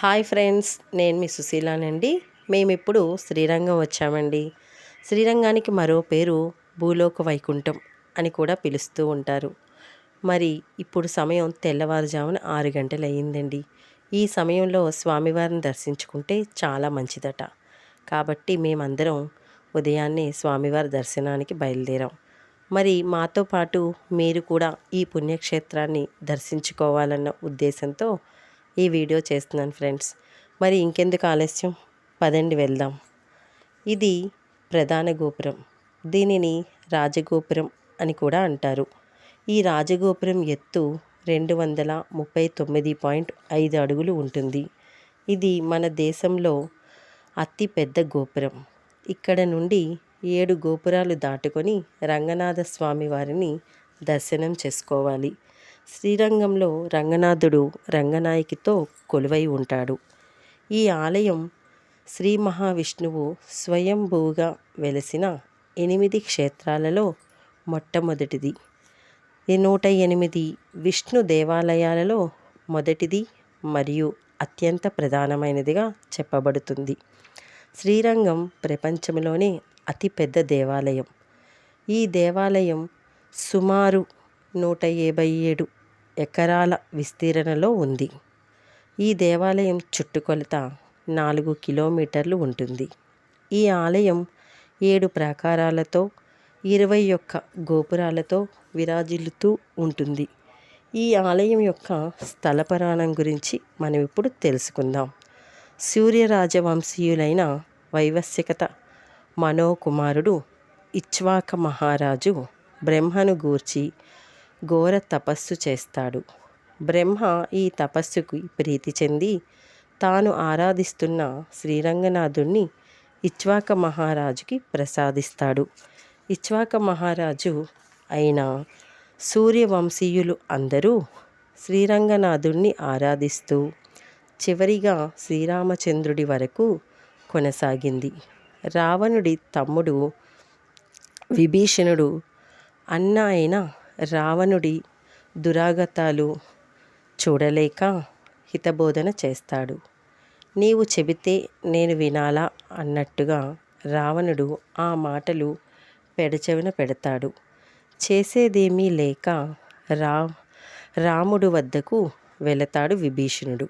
Hi friends నేను మీ సుశీలానండి. మేము ఇప్పుడు శ్రీరంగం వచ్చామండి. శ్రీరంగానికి మరో పేరు భూలోక వైకుంఠం అని కూడా పిలుస్తూ ఉంటారు. మరి ఇప్పుడు సమయం తెల్లవారుజామున ఆరు గంటలు అయ్యిందండి ఈ సమయంలో స్వామివారిని దర్శించుకుంటే చాలా మంచిదట. కాబట్టి మేమందరం ఉదయాన్నే స్వామివారి దర్శనానికి బయలుదేరాం. మరి మాతో పాటు మీరు కూడా ఈ పుణ్యక్షేత్రాన్ని దర్శించుకోవాలన్న ఉద్దేశంతో ఈ వీడియో చేస్తున్నాను ఫ్రెండ్స్. మరి ఇంకెందుకు ఆలస్యం? పదండి వెళ్దాం. ఇది ప్రధాన గోపురం. దీనిని రాజగోపురం అని కూడా అంటారు. ఈ రాజగోపురం ఎత్తు రెండు వందల ముప్పై తొమ్మిది పాయింట్ ఐదు అడుగులు ఉంటుంది. ఇది మన దేశంలో అతి పెద్ద గోపురం. ఇక్కడ నుండి ఏడు గోపురాలు దాటుకొని రంగనాథ స్వామి వారిని దర్శనం చేసుకోవాలి. శ్రీరంగంలో రంగనాథుడు రంగనాయకితో కొలువై ఉంటాడు. ఈ ఆలయం శ్రీ మహావిష్ణువు స్వయంభూగా వెలసిన ఎనిమిది క్షేత్రాలలో మొట్టమొదటిది. ఈ నూట ఎనిమిది విష్ణు దేవాలయాలలో మొదటిది మరియు అత్యంత ప్రధానమైనదిగా చెప్పబడుతుంది. శ్రీరంగం ప్రపంచంలోనే అతిపెద్ద దేవాలయం. ఈ దేవాలయం సుమారు నూట యాభై ఏడు ఎకరాల విస్తీర్ణలో ఉంది. ఈ దేవాలయం చుట్టుకొలత నాలుగు కిలోమీటర్లు ఉంటుంది. ఈ ఆలయం ఏడు ప్రాకారాలతో ఇరవై ఒక్క గోపురాలతో విరాజిల్లుతూ ఉంటుంది. ఈ ఆలయం యొక్క స్థల పురాణం గురించి మనం ఇప్పుడు తెలుసుకుందాం. సూర్యరాజవంశీయులైన వైవస్యకత మనోకుమారుడు ఇచ్వాక మహారాజు బ్రహ్మను గూర్చి ఘోర తపస్సు చేస్తాడు. బ్రహ్మ ఈ తపస్సుకు ప్రీతి చెంది తాను ఆరాధిస్తున్న శ్రీరంగనాథుణ్ణి ఇచ్వాక మహారాజుకి ప్రసాదిస్తాడు. ఇచ్వాక మహారాజు అయిన సూర్యవంశీయులు అందరూ శ్రీరంగనాథుణ్ణి ఆరాధిస్తూ చివరిగా శ్రీరామచంద్రుడి వరకు కొనసాగింది. రావణుడి తమ్ముడు విభీషణుడు అన్న అయిన రావణుడి దురాగతాలు చూడలేక హితబోధన చేస్తాడు. నీవు చెబితే నేను వినాలా అన్నట్టుగా రావణుడు ఆ మాటలు పెడచెవిన పెడతాడు. చేసేదేమీ లేక రా రాముడు వద్దకు వెళతాడు విభీషణుడు.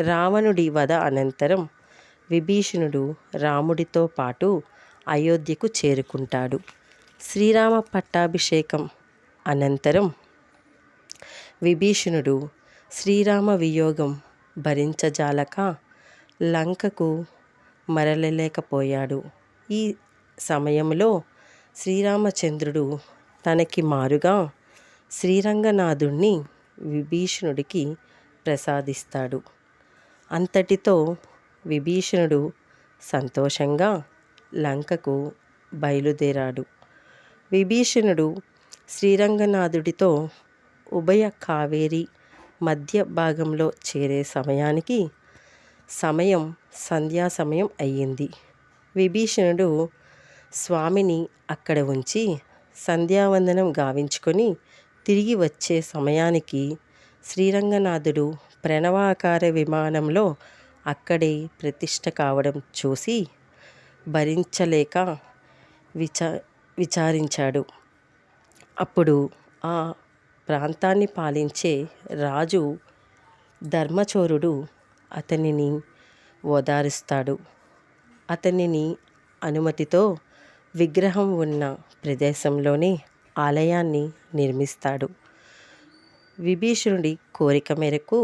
రావణుడి వధ అనంతరం విభీషణుడు రాముడితో పాటు అయోధ్యకు చేరుకుంటాడు. శ్రీరామ పట్టాభిషేకం అనంతరం విభీషణుడు శ్రీరామ వియోగం భరించజాలక లంకకు మరలలేకపోయాడు. ఈ సమయంలో శ్రీరామచంద్రుడు తనకి మారుగా శ్రీరంగనాథుణ్ణి విభీషణుడికి ప్రసాదిస్తాడు. అంతటితో విభీషణుడు సంతోషంగా లంకకు బయలుదేరాడు. విభీషణుడు శ్రీరంగనాథుడితో ఉభయ కావేరి మధ్య భాగంలో చేరే సమయానికి సమయం సంధ్యా సమయం అయ్యింది. విభీషణుడు స్వామిని అక్కడ ఉంచి సంధ్యావందనం గావించుకొని తిరిగి వచ్చే సమయానికి శ్రీరంగనాథుడు ప్రణవాకార విమానంలో అక్కడే ప్రతిష్ట కావడం చూసి భరించలేక విచా విచారించాడు. అప్పుడు ఆ ప్రాంతాన్ని పాలించే రాజు ధర్మచోరుడు అతనిని ఓదారుస్తాడు. అతనిని అనుమతితో విగ్రహం ఉన్న ప్రదేశంలోనే ఆలయాన్ని నిర్మిస్తాడు. విభీషణుడి కోరిక మేరకు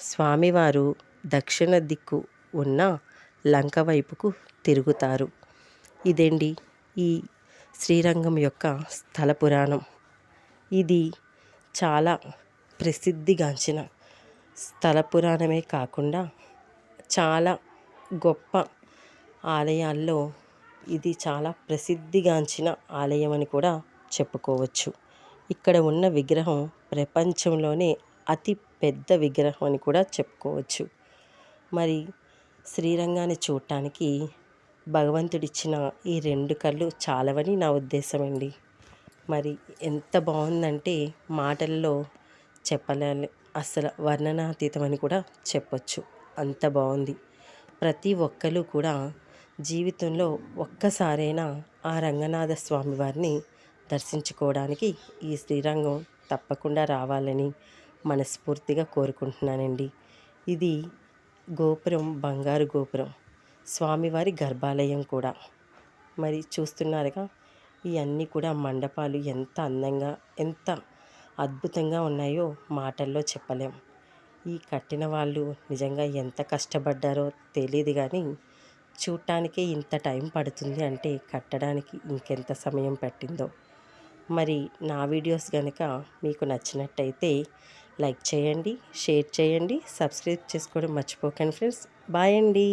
స్వామివారు దక్షిణ దిక్కు ఉన్న లంక వైపుకు తిరుగుతారు. ఇదండి ఈ శ్రీరంగం యొక్క స్థల పురాణం. ఇది చాలా ప్రసిద్ధిగాంచిన స్థల పురాణమే కాకుండా చాలా గొప్ప ఆలయాల్లో ఇది చాలా ప్రసిద్ధిగాంచిన ఆలయం అని కూడా చెప్పుకోవచ్చు. ఇక్కడ ఉన్న విగ్రహం ప్రపంచంలోనే అతి పెద్ద విగ్రహం అని కూడా చెప్పుకోవచ్చు. మరి శ్రీరంగాన్ని చూడటానికి భగవంతుడిచ్చిన ఈ రెండు కళ్ళు చాలవని నా ఉద్దేశం అండి మరి ఎంత బాగుందంటే మాటల్లో చెప్పలేని అసలు వర్ణనాతీతం అని కూడా చెప్పొచ్చు. అంత బాగుంది. ప్రతి ఒక్కరు కూడా జీవితంలో ఒక్కసారైనా ఆ రంగనాథ స్వామి వారిని దర్శించుకోవడానికి ఈ శ్రీరంగం తప్పకుండా రావాలని మనస్ఫూర్తిగా కోరుకుంటున్నానండి. ఇది గోపురం బంగారు గోపురం. స్వామివారి గర్భాలయం కూడా. మరి చూస్తున్నారుగా ఇవన్నీ కూడా మండపాలు ఎంత అందంగా ఎంత అద్భుతంగా ఉన్నాయో మాటల్లో చెప్పలేం. ఈ కట్టిన వాళ్ళు నిజంగా ఎంత కష్టపడ్డారో తెలియదు కానీ చూడటానికే ఇంత టైం పడుతుంది అంటే కట్టడానికి ఇంకెంత సమయం పట్టిందో. మరి నా వీడియోస్ కనుక మీకు నచ్చినట్టయితే లైక్ చేయండి షేర్ చేయండి సబ్స్క్రైబ్ చేసుకోవడం మర్చిపోకండి ఫ్రెండ్స్. బాయ్ అండి.